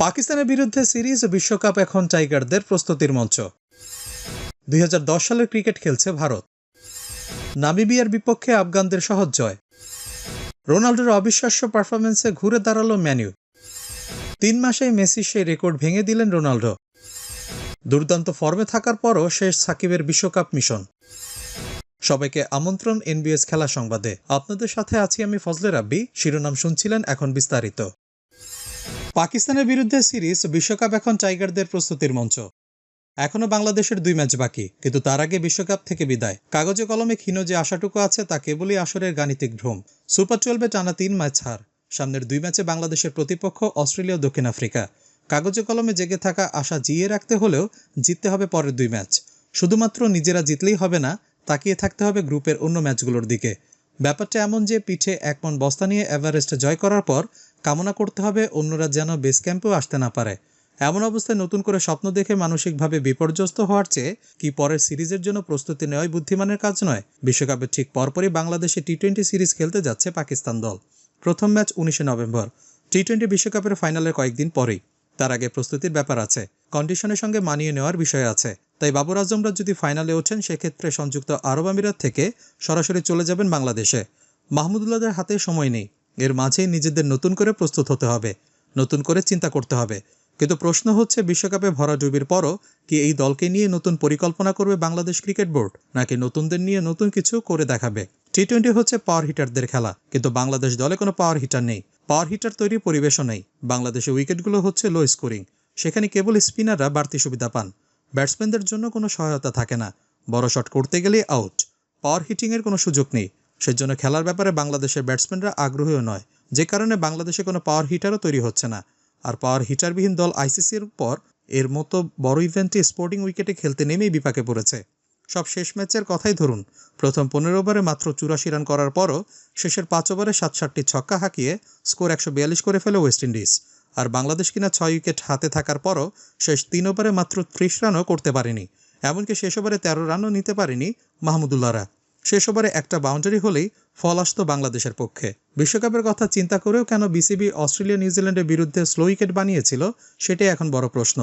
পাকিস্তানের বিরুদ্ধে সিরিজ বিশ্বকাপ এখন টাইগারদের প্রস্তুতির মঞ্চ। দুই সালের ক্রিকেট খেলছে ভারত। নামিবিয়ার বিপক্ষে আফগানদের সহজ জয়। রোনাল্ডোর অবিশ্বাস্য পারফরমেন্সে ঘুরে দাঁড়াল ম্যানিউ তিন মাসেই মেসি সেই রেকর্ড ভেঙে দিলেন রোনাল্ডো। দুর্দান্ত ফর্মে থাকার পরও শেষ সাকিবের বিশ্বকাপ মিশন। সবাইকে আমন্ত্রণ এনবিএস খেলা সংবাদে। আপনাদের সাথে আছি আমি ফজলে রাব্বি। শিরোনাম শুনছিলেন এখন বিস্তারিত। পাকিস্তানের বিরুদ্ধে সিরিজ, বিশ্বকাপ এখন টাইগারদের প্রস্তুতির মঞ্চ। এখনও বাংলাদেশের দুই ম্যাচ বাকি, কিন্তু তার আগে বিশ্বকাপ থেকে বিদায়। কাগজে কলমে ক্ষীণ যে আশাটুকু আছে, তা কেবলই আসরের গাণিতিক ভ্রম। সুপার টুয়েলভে টানা তিন ম্যাচ হার। সামনের দুই ম্যাচে বাংলাদেশের প্রতিপক্ষ অস্ট্রেলিয়া ও দক্ষিণ আফ্রিকা। কাগজে কলমে জেগে থাকা আশা জিয়ে রাখতে হলেও জিততে হবে পরের দুই ম্যাচ। শুধুমাত্র নিজেরা জিতলেই হবে না, তাকিয়ে থাকতে হবে গ্রুপের অন্য ম্যাচগুলোর দিকে। ব্যাপারটা এমন যে পিঠে এক মন বস্তা নিয়ে এভারেস্টে জয় করার পর কামনা করতে হবে, অন্যরা যেন বেস ক্যাম্পেও আসতে না পারে। এমন অবস্থায় নতুন করে স্বপ্ন দেখে মানসিকভাবে বিপর্যস্ত হওয়ার চেয়ে কি পরের সিরিজের জন্য প্রস্তুতি নেওয়াই বুদ্ধিমানের কাজ নয়? বিশ্বকাপের ঠিক পরপরই বাংলাদেশে টি টোয়েন্টি সিরিজ খেলতে যাচ্ছে পাকিস্তান দল। প্রথম ম্যাচ উনিশে নভেম্বর টি টোয়েন্টি বিশ্বকাপের ফাইনালের কয়েকদিন পরেই। তার আগে প্রস্তুতির ব্যাপার আছে, কন্ডিশনের সঙ্গে মানিয়ে নেওয়ার বিষয় আছে। তাই বাবর আজমরা যদি ফাইনালে ওঠেন, সেক্ষেত্রে সংযুক্ত আরব আমিরাত থেকে সরাসরি চলে যাবেন বাংলাদেশে। মাহমুদুল্লাহদের হাতে সময় নেই। এর মাঝেই নিজেদের নতুন করে প্রস্তুত হতে হবে, নতুন করে চিন্তা করতে হবে। কিন্তু প্রশ্ন হচ্ছে, বিশ্বকাপে ভরা ডুবির পরও কি এই দলকে নিয়ে নতুন পরিকল্পনা করবে বাংলাদেশ ক্রিকেট বোর্ড, নাকি নতুনদের নিয়ে নতুন কিছু করে দেখাবে? টি টোয়েন্টি হচ্ছে পাওয়ার হিটারদের খেলা, কিন্তু বাংলাদেশ দলে কোনো পাওয়ার হিটার নেই। পাওয়ার হিটার তৈরি পরিবেশও নেই। বাংলাদেশের উইকেটগুলো হচ্ছে লো স্কোরিং সেখানে কেবল স্পিনাররা বাড়তি সুবিধা পান। ব্যাটসম্যানদের জন্য কোনো সহায়তা থাকে না। বড় শট করতে গেলেই আউট পাওয়ার হিটিংয়ের কোনো সুযোগ নেই। সেজন্য খেলার ব্যাপারে বাংলাদেশের ব্যাটসম্যানরা আগ্রহীও নয়। যে কারণে বাংলাদেশে কোনো পাওয়ার হিটারও তৈরি হচ্ছে না। আর পাওয়ার হিটারবিহীন দল আইসিসির পর এর মতো বড় ইভেন্টে স্পোর্টিং উইকেটে খেলতে নেমেই বিপাকে পড়েছে। সব শেষ ম্যাচের কথাই ধরুন। প্রথম পনেরো ওভারে মাত্র চুরাশি রান করার পরও শেষের পাঁচ ওভারে সাত সাতটি ছক্কা হাঁকিয়ে স্কোর একশো বিয়াল্লিশ করে ফেলে ওয়েস্ট ইন্ডিজ আর বাংলাদেশ কিনা ছয় উইকেট হাতে থাকার পরও শেষ তিন ওভারে মাত্র ত্রিশ রানও করতে পারেনি। এমনকি শেষ ওভারে তেরো রানও নিতে পারেনি মাহমুদুল্লাহরা। শেষ ওভারে একটা বাউন্ডারি হলেই ফল আসতো বাংলাদেশের পক্ষে। বিশ্বকাপের কথা চিন্তা করেও কেন বিসিবি অস্ট্রেলিয়া নিউজিল্যান্ডের বিরুদ্ধে স্লো উইকেট বানিয়েছিল, সেটাই এখন বড় প্রশ্ন।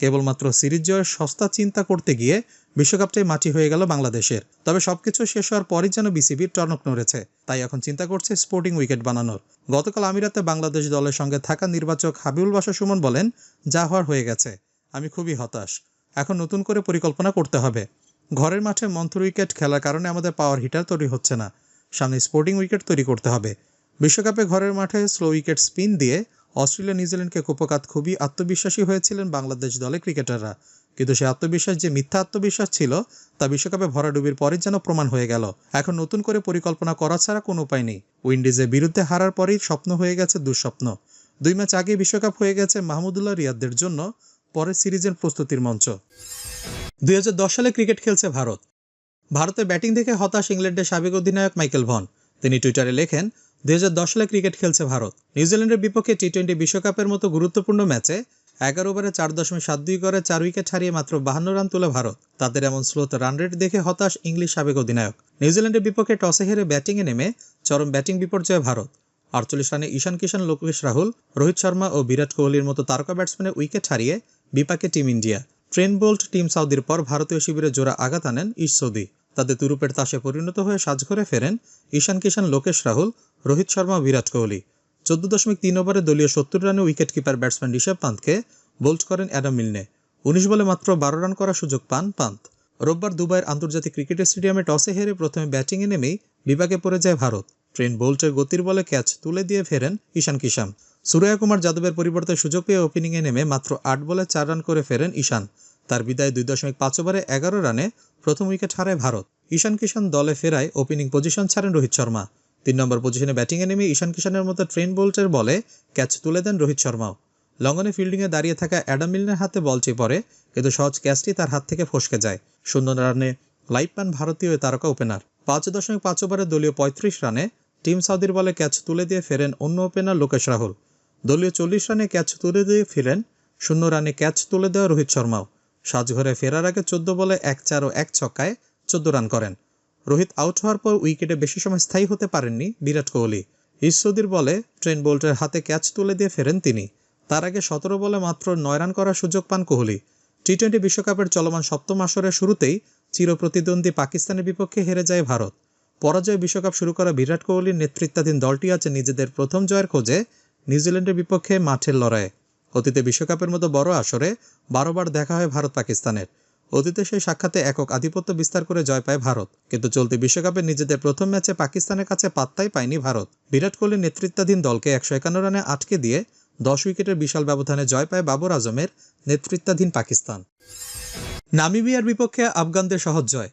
কেবলমাত্র সিরিজ জয়ের সস্তা চিন্তা করতে গিয়ে বিশ্বকাপটাই মাটি হয়ে গেল বাংলাদেশের। তবে সবকিছু শেষ হওয়ার পরই যেন বিসিবির টনক নড়েছে, তাই এখন চিন্তা করছে স্পোর্টিং উইকেট বানানোর। গতকাল আমিরাতে বাংলাদেশ দলের সঙ্গে থাকা নির্বাচক হাবিবুল বাসা সুমন বলেন, যা হওয়ার হয়ে গেছে, আমি খুবই হতাশ। এখন নতুন করে পরিকল্পনা করতে হবে। ঘরের মাঠে মন্থর উইকেট খেলার কারণে আমাদের পাওয়ার হিটার তৈরি হচ্ছে না। সামনে স্পোর্টিং উইকেট তৈরি করতে হবে। বিশ্বকাপে ঘরের মাঠে স্লো উইকেট স্পিন দিয়ে অস্ট্রেলিয়া নিউজিল্যান্ডকে কুপকাত খুবই আত্মবিশ্বাসী হয়েছিলেন বাংলাদেশ দলে ক্রিকেটাররা। কিন্তু সে আত্মবিশ্বাস যে মিথ্যা আত্মবিশ্বাস ছিল, তা বিশ্বকাপে ভরাডুবির পরে যেন প্রমাণ হয়ে গেল। এখন নতুন করে পরিকল্পনা করা ছাড়া কোনো উপায় নেই। উইন্ডিজের বিরুদ্ধে হারার পরেই স্বপ্ন হয়ে গেছে দুঃস্বপ্ন। দুই ম্যাচ আগে বিশ্বকাপ হয়ে গেছে মাহমুদুল্লাহ রিয়াদদের জন্য পরের সিরিজের প্রস্তুতির মঞ্চ। দুই হাজার দশ সালে ক্রিকেট খেলছে ভারত। ভারতের ব্যাটিং দেখে হতাশ ইংল্যান্ডের সাবেক অধিনায়ক মাইকেল ভন। তিনি টুইটারে লেখেন, দুই হাজার দশ সালে ক্রিকেট খেলছে ভারত। নিউজিল্যান্ডের বিপক্ষে টি টোয়েন্টি বিশ্বকাপের মতো গুরুত্বপূর্ণ ম্যাচে এগারো ওভারে চার দশমিক সাত দুই করে চার উইকেট হারিয়ে মাত্র বাহান্ন রান তোলে ভারত। তাদের এমন স্লোতে রান রেট দেখে হতাশ ইংলিশ সাবেক অধিনায়ক। নিউজিল্যান্ডের বিপক্ষে টসে হেরে ব্যাটিংয়ে নেমে চরম ব্যাটিং বিপর্যয়ে ভারত। আটচল্লিশ রানে ঈশান কিষান লোকেশ রাহুল, রোহিত শর্মা ও বিরাট কোহলির মতো তারকা ব্যাটসম্যানের উইকেট হারিয়ে বিপাকে team India. Trent Boult Tim সাউদির পর ভারতীয় শিবিরে জোড়া আঘাত আনেন ইশ সৌদি। তাদের তুরুপের তাসে পরিণত হয়ে সাজঘরে ফেরেন ঈশান কিষান লোকেশ রাহুল, রোহিত শর্মা, বিরাট কোহলি। চোদ্দ দশমিক তিন ওভারে দলীয় সত্তর রানে উইকেট কিপার ব্যাটসম্যান ঋষভ পান্তকে বোল্ট করেন অ্যাডাম মিলনে। উনিশ বলে মাত্র বারো রান করার সুযোগ পান পান্ত। রোববার দুবাইয়ের আন্তর্জাতিক ক্রিকেট স্টেডিয়ামে টসে হেরে প্রথমে ব্যাটিংয়ে নেমেই বিভাগে পড়ে যায় ভারত। ট্রেন বোল্টের গতির বলে ক্যাচ তুলে দিয়ে ফেরেন ঈশান কিষান সুরয়া কুমার যাদবের পরিবর্তে সুযোগ পেয়ে ওপেনিংয়ে নেমে মাত্র আট বলে চার রান করে ফেরেন ঈশান। তার বিদায় দুই দশমিক পাঁচ ওভারে এগারো রানে প্রথম উইকেট হারায় ভারত। ঈশান কিষান দলে ফেরায় ওপেনিং পজিশন ছাড়েন রোহিত শর্মা। তিন নম্বর পজিশনে ব্যাটিংয়ে নেমে ঈশান কিষানের মতো ট্রেন বোল্টের বলে ক্যাচ তুলে দেন রোহিত শর্মাও। লঙ্গনে ফিল্ডিংয়ে দাঁড়িয়ে থাকা অ্যাডাম মিলনের হাতে বল চেয়ে পড়ে, কিন্তু সহজ ক্যাচটি তার হাত থেকে ফসকে যায়। শূন্য রানে লাইফ পান ভারতীয় তারকা ওপেনার। পাঁচ দশমিক পাঁচ ওভারে দলীয় পঁয়ত্রিশ রানে টিম সাউদির বলে ক্যাচ তুলে দিয়ে ফেরেন অন্য ওপেনার লোকেশ রাহুল। দলীয় চল্লিশ রানে ক্যাচ তুলে দিয়ে ফিরেন, শূন্য রানে ক্যাচ তুলে দেওয়া রোহিত শর্মাও। সাজঘরে ফেরার আগে চোদ্দ বলে এক চার ও এক ছক্কায় চোদ্দ রান করেন। রোহিত আউট হওয়ার পর উইকেটে বেশি সময় স্থায়ী হতে পারেননি বিরাট কোহলি। ঈশ্বদির বলে ট্রেন বোল্টের হাতে ক্যাচ তুলে দিয়ে ফেরেন তিনি। তার আগে সতেরো বলে মাত্র নয় রান করার সুযোগ পান কোহলি। টি টোয়েন্টি বিশ্বকাপের চলমান সপ্তম আসরের শুরুতেই চিরপ্রতিদ্বন্দ্বী পাকিস্তানের বিপক্ষে হেরে যায় ভারত। পরাজয় বিশ্বকাপ শুরু করা বিরাট কোহলির নেতৃত্বাধীন দলটি আছে নিজেদের প্রথম জয়ের খোঁজে নিউজিল্যান্ডের বিপক্ষে মাঠের লড়াইয়ে। অতীতে বিশ্বকাপের মতো বড় আসরে বারোবার দেখা হয় ভারত পাকিস্তানের। অতীতে সেই সাক্ষাতে একক আধিপত্য বিস্তার করে জয় পায় ভারত। কিন্তু চলতি বিশ্বকাপে নিজেদের প্রথম ম্যাচে পাকিস্তানের কাছে পাত্তাই পায়নি ভারত। বিরাট কোহলির নেতৃত্বাধীন দলকে একশো একান্ন রানে আটকে দিয়ে দশ উইকেটের বিশাল ব্যবধানে জয় পায় বাবর আজমের নেতৃত্বাধীন পাকিস্তান। নামিবিয়ার বিপক্ষে আফগানদের সহজ জয়।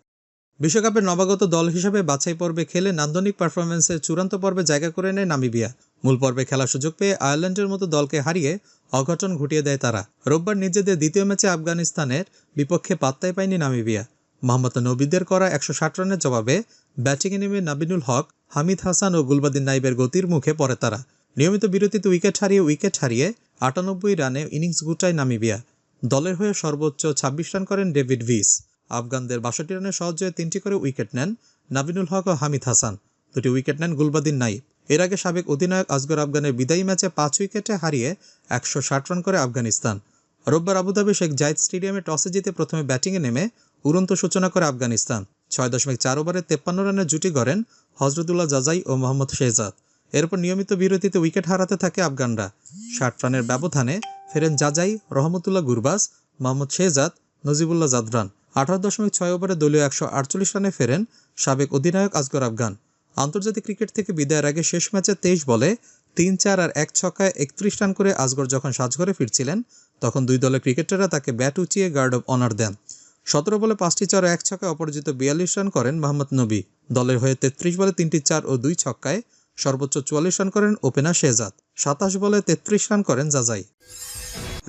বিশ্বকাপের নবাগত দল হিসেবে বাছাই পর্বে খেলে নান্দনিক পারফরম্যান্সের চূড়ান্ত পর্বে জায়গা করে নেয় নামিবিয়া। মূল পর্বে খেলার সুযোগ পেয়ে আয়ারল্যান্ডের মতো দলকে হারিয়ে অঘটন ঘটিয়ে দেয় তারা। রোববার নিজেদের দ্বিতীয় ম্যাচে আফগানিস্তানের বিপক্ষে পাত্তাই পায়নি নামিবিয়া। মোহাম্মদ নবীদের করা একশো ষাট রানের জবাবে ব্যাটিংয়ে নেমে নাবিনুল হক, হামিদ হাসান ও গুলবাদিন নাইবের গতির মুখে পড়ে তারা। নিয়মিত বিরতিতে উইকেট হারিয়ে উইকেট হারিয়ে আটানব্বই রানে ইনিংস গুটায় নামিবিয়া। দলের হয়ে সর্বোচ্চ ছাব্বিশ রান করেন ডেভিড ভিস। আফগানদের বাষট্টি রানের সহজে তিনটি করে উইকেট নেন নাবিনুল হক ও হামিদ হাসান। দুটি উইকেট নেন গুলবাদিন নাইব। এর আগে সাবেক অধিনায়ক আজগর আফগানের বিদায়ী ম্যাচে পাঁচ উইকেটে হারিয়ে একশো ষাট রান করে আফগানিস্তান। রোববার আবুধাবি শেখ জায়দ স্টেডিয়ামে টসে জিতে প্রথমে ব্যাটিংয়ে নেমে উড়ন্ত সূচনা করে আফগানিস্তান। ছয় দশমিক চার ওভারে তেপ্পান্ন রানের জুটি গড়েন হজরতুল্লাহ জাজাই ও মোহাম্মদ শেহজাদ। এরপর নিয়মিত বিরতিতে উইকেট হারাতে থাকে আফগানরা। ষাট রানের ব্যবধানে ফেরেন জাজাই, রহমতুল্লাহ গুরবাস মোহাম্মদ শেহজাদ, নজিবুল্লাহ জাদরান। আঠারো দশমিক ছয় ওভারে দলীয় একশো আটচল্লিশ রানে ফেরেন সাবেক অধিনায়ক আজগর আফগান। আন্তর্জাতিক ক্রিকেট থেকে বিদায়ের আগে শেষ ম্যাচে তেইশ বলে তিন চার আর এক ছক্কায় একত্রিশ রান করে আসগর যখন সাজঘরে ফিরছিলেন, তখন দুই দলের ক্রিকেটাররা তাকে ব্যাট উঁচিয়ে গার্ড অব অনার দেন। সতেরো বলে পাঁচটি চার ও এক ছক্কায় অপরাজিত বিয়াল্লিশ রান করেন মোহাম্মদ নবী। দলের হয়ে তেত্রিশ বলে তিনটি চার ও দুই ছক্কায় সর্বোচ্চ চুয়াল্লিশ রান করেন ওপেনার শেহজাদ। সাতাশ বলে তেত্রিশ রান করেন জাজাই।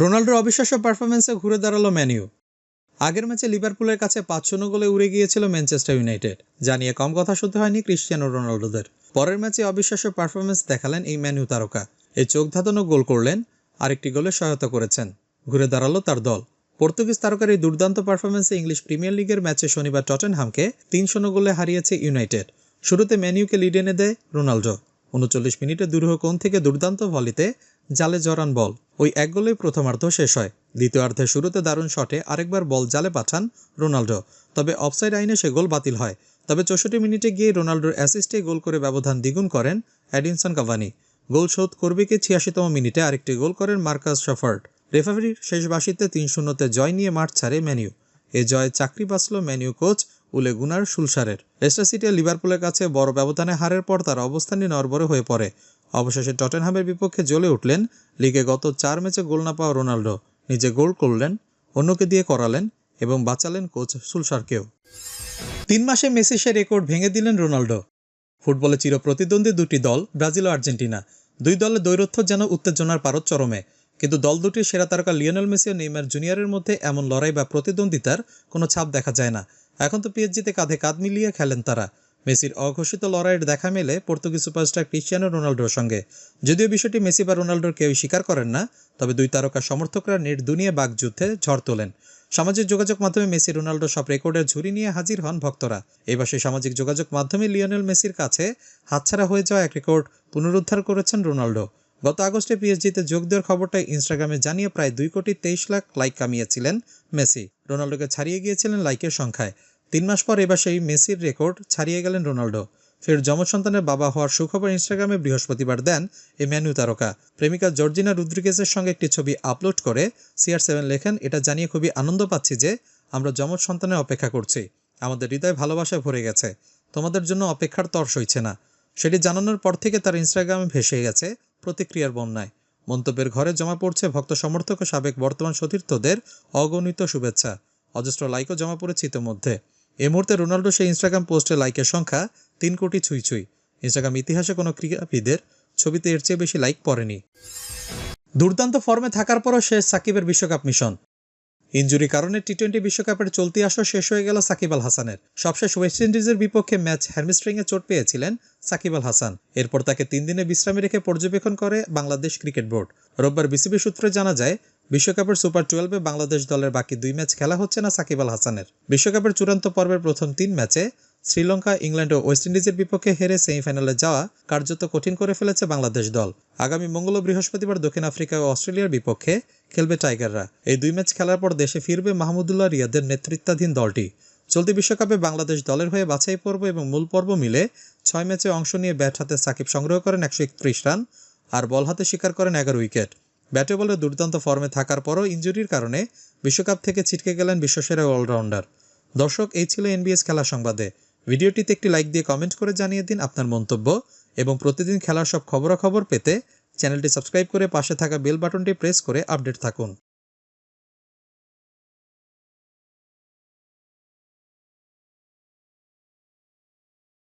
রোনাল্ডোর অবিশ্বাস্য পারফরমেন্সে ঘুরে দাঁড়াল ম্যানিউ আগের ম্যাচে লিভারপুলের কাছে পাঁচ শূন্য গোলে উড়ে গিয়েছিল ম্যানচেস্টার ইউনাইটেড। যা নিয়ে কম কথা শুনতে হয়নি ক্রিশ্চিয়ানো রোনাল্ডোদের পরের ম্যাচে অবিশ্বাস্য পারফরমেন্স দেখালেন এই ম্যানিউ তারকা। এই চোখ ধাঁধানো গোল করলেন, আরেকটি গোলে সহায়তা করেছেন। ঘুরে দাঁড়াল তার দল। পর্তুগিজ তারকার এই দুর্দান্ত পারফরমেন্সে ইংলিশ প্রিমিয়ার লিগের ম্যাচে শনিবার টটেনহামকে তিন শূন্য গোলে হারিয়েছে ইউনাইটেড। শুরুতে ম্যানিউকে লিড এনে দেয় রোনাল্ডো উনচল্লিশ মিনিটে দুরূহ কোণ থেকে দুর্দান্ত ভলিতে জালে জড়ান বল। ওই এক গোলেই প্রথমার্ধ শেষ হয়। দ্বিতীয়ার্ধের শুরুতে দারুণ শটে আরেকবার বল জালে পাঠান রোনাল্ডো। তবে অফসাইড আইনে সে গোল বাতিল হয়। তবে চৌষট্টি মিনিটে গিয়ে রোনাল্ডোর অ্যাসিস্টে গোল করে ব্যবধান দ্বিগুণ করেন অ্যাডিনসন কাভানি। গোল শোধ করবে কি ছিয়াশিতম মিনিটে আরেকটি গোল করেন মার্কাস শফার্ড। রেফারির শেষ বাসিতে তিন শূন্যতে জয় নিয়ে মাঠ ছাড়ে ম্যানিউ এ জয়ে চাকরি বাঁচল ম্যানিউ কোচ উলে গুনার সুলসারের লেস্টার সিটি লিভারপুলের কাছে বড় ব্যবধানে হারের পর তার অবস্থানই নরবরে হয়ে পড়ে। অবশেষে টটেনহামের বিপক্ষে জ্বলে উঠলেন লিগে গত চার ম্যাচে গোল না পাওয়া রোনাল্ডো। নিজে গোল করলেন, অন্যকে দিয়ে করালেন এবং বাঁচালেন কোচ সুলসারকেও তিন মাসে মেসি সে রেকর্ড ভেঙে দিলেন রোনাল্ডো। ফুটবলে চির প্রতিদ্বন্দ্বী দুটি দল, ব্রাজিল ও আর্জেন্টিনা। দুই দলের দৈরথ্য যেন উত্তেজনার পারদ চরমে। কিন্তু দল দুটির সেরা তারকা লিওনেল মেসি ও নেইমার জুনিয়রের মধ্যে এমন লড়াই বা প্রতিদ্বন্দ্বিতার কোনো ছাপ দেখা যায় না। এখন তো পিএসজিতে কাঁধে কাঁধ মিলিয়ে খেলেন তারা। মেসির অঘোষিত লড়াইয়ের দেখা মেলে পর্তুগিজ সুপারস্টার ক্রিশ্চিয়ানো রোনাল্ডোর সঙ্গে। যদিও বিষয়টি মেসি বা রোনাল্ডোর কেউই স্বীকার করেন না, তবে দুই তারকা সমর্থকরা নির্দুনিয়া বাগযুদ্ধে ঝড় তোলেন। সামাজিক যোগাযোগ মাধ্যমে মেসি রোনাল্ডো সব রেকর্ডের ঝুড়ি নিয়ে হাজির হন ভক্তরা। এবার সেই সামাজিক যোগাযোগ মাধ্যমে লিওনেল মেসির কাছে হাতছাড়া হয়ে যাওয়া এক রেকর্ড পুনরুদ্ধার করেছেন রোনাল্ডো গত আগস্টে পিএসজিতে যোগ দেওয়ার খবরটা ইনস্টাগ্রামে জানিয়ে প্রায় দুই কোটি তেইশ লাখ লাইক কামিয়েছিলেন মেসি। রোনাল্ডোকে ছাড়িয়ে গিয়েছিলেন লাইকের সংখ্যায়। তিন মাস পর এবার সেই মেসির রেকর্ড ছাড়িয়ে গেলেন রোনাল্ডো। ফের যমজ সন্তানের বাবা হওয়ার সুখবর ইনস্টাগ্রামে বৃহস্পতিবার দেন এ ম্যানু তারকা। প্রেমিকা জর্জিনা রুদ্রিগেজের সঙ্গে একটি ছবি আপলোড করে সিআর সেভেন লেখেন, এটা জানিয়ে খুবই আনন্দ পাচ্ছি যে আমরা যমজ সন্তানের অপেক্ষা করছি। আমাদের হৃদয় ভালোবাসায় ভরে গেছে। তোমাদের জন্য অপেক্ষার তর সইছে না। সেটি জানানোর পর থেকে তার ইনস্টাগ্রামে ভেসে গেছে প্রতিক্রিয়ার বন্যায়। মন্তব্যের ঘরে জমা পড়ছে ভক্ত সমর্থক ও সাবেক বর্তমান সতীর্থদের অগণিত শুভেচ্ছা। অজস্র লাইকও জমা পড়েছে ইতোমধ্যে। এই মুহূর্তে রোনাল্ডো সেই ইনস্টাগ্রাম পোস্টে লাইকের সংখ্যা তিন কোটি ছুঁই ছুঁই। ইনস্টাগ্রাম ইতিহাসে কোনো ক্রীড়াবিদের ছবিতে এর চেয়ে বেশি লাইক পড়েনি। দুর্দান্ত ফর্মে থাকার পরও শেষ সাকিবের বিশ্বকাপ মিশন ইঞ্জুরি কারণে টি টোয়েন্টি বিশ্বকাপের চলতি আসর শেষ হয়ে গেল সাকিব আল হাসানের। সবশেষ ওয়েস্ট ইন্ডিজের বিপক্ষে ম্যাচ হ্যামস্ট্রিংয়ে চোট পেয়েছিলেন সাকিব আল হাসান। এরপর তাকে তিন দিনে বিশ্রামে রেখে পর্যবেক্ষণ করে বাংলাদেশ ক্রিকেট বোর্ড। রোববার বিসিবি সূত্রে জানা যায় বিশ্বকাপের সুপার টুয়েলভে বাংলাদেশ দলের বাকি দুই ম্যাচ খেলা হচ্ছে না সাকিব আল হাসানের। বিশ্বকাপের চূড়ান্ত পর্বের প্রথম তিন ম্যাচে শ্রীলঙ্কা, ইংল্যান্ড ও ওয়েস্ট ইন্ডিজের বিপক্ষে হেরে সেমিফাইনালে যাওয়া কার্যত কঠিন করে ফেলেছে বাংলাদেশ দল। আগামী মঙ্গল বৃহস্পতিবার দক্ষিণ আফ্রিকা ও অস্ট্রেলিয়ার বিপক্ষে খেলবে টাইগাররা। এই দুই ম্যাচ খেলার পর দেশে ফিরবে মাহমুদুল্লাহ রিয়াদের নেতৃত্বাধীন দলটি। চলতি বিশ্বকাপে বাংলাদেশ দলের হয়ে বাছাই পর্ব এবং মূল পর্ব মিলে ছয় ম্যাচে অংশ নিয়ে ব্যাট হাতে সাকিব সংগ্রহ করেন একশো একত্রিশ রান আর বল হাতে শিকার করেন এগারো উইকেট। ব্যাটে বলে দুর্দান্ত ফর্মে থাকার পরও ইঞ্জুরির কারণে বিশ্বকাপ থেকে ছিটকে গেলেন বিশ্বসেরা অলরাউন্ডার। দর্শক, এই ছিল এনবিএস খেলা সংবাদে। ভিডিওটিতে একটি লাইক দিয়ে কমেন্ট করে জানিয়ে দিন আপনার মন্তব্য এবং প্রতিদিন খেলার সব খবরাখবর পেতে চ্যানেলটি সাবস্ক্রাইব করে পাশে থাকা বেল বাটনটি প্রেস করে আপডেট থাকুন।